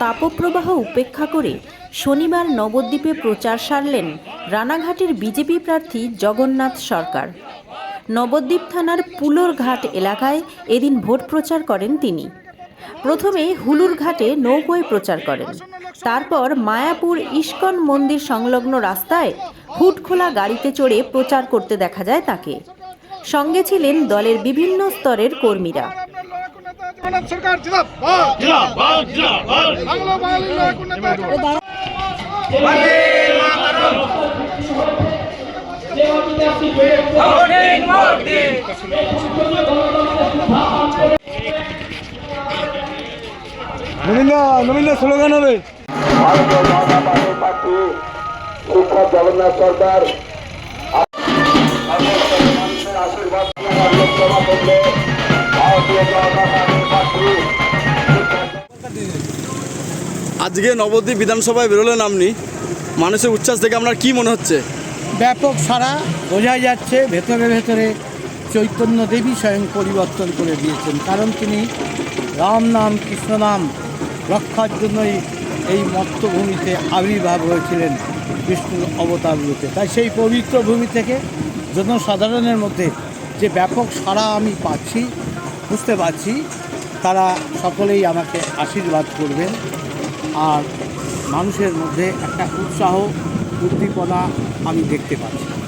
তাপপ্রবাহ উপেক্ষা করে শনিবার নবদ্বীপে প্রচার সারলেন রানাঘাটের বিজেপি প্রার্থী জগন্নাথ সরকার। নবদ্বীপ থানার পুলোর ঘাট এলাকায় এদিন ভোট প্রচার করেন তিনি। প্রথমে হুলুর ঘাটে নৌকোয় প্রচার করেন। তারপর মায়াপুর ইস্কন মন্দির সংলগ্ন রাস্তায় হুট খোলা গাড়িতে চড়ে প্রচার করতে দেখা যায় তাকে। সঙ্গে ছিলেন দলের বিভিন্ন স্তরের কর্মীরা। জগন্নাথ সরকার জিন্দাবাদ। জিন্দাবাদ জিন্দাবাদ। বাংলা বাঙালির নায়ক নেতা। নবীনা নবীনা স্লোগান হবে। ভারতীয় জনতা পার্টির শিক্ষক জগন্নাথ সরকার। আশীর্বাদ করলে আজকে নবদ্বীপ বিধানসভায় বেরোলেন আপনি। মানুষের উচ্ছ্বাস দেখে আপনার কি মনে হচ্ছে? ব্যাপক সারা বোঝাই যাচ্ছে, ভেতরে ভেতরে চৈতন্য দেবী স্বয়ং পরিবর্তন করে দিয়েছেন। কারণ তিনি রাম নাম, কৃষ্ণ নাম রক্ষার জন্যই এই মত্তভূমিতে আবির্ভাব হয়েছিলেন বিষ্ণুর অবতার রূপে। তাই সেই পবিত্র ভূমি থেকে জনসাধারণের মধ্যে যে ব্যাপক সাড়া আমি পাচ্ছি, বুঝতে পারছি, তারা সকলেই আমাকে আশীর্বাদ করবেন। আর মানুষের মধ্যে একটা উৎসাহ উদ্দীপনা আমি দেখতে পাচ্ছি।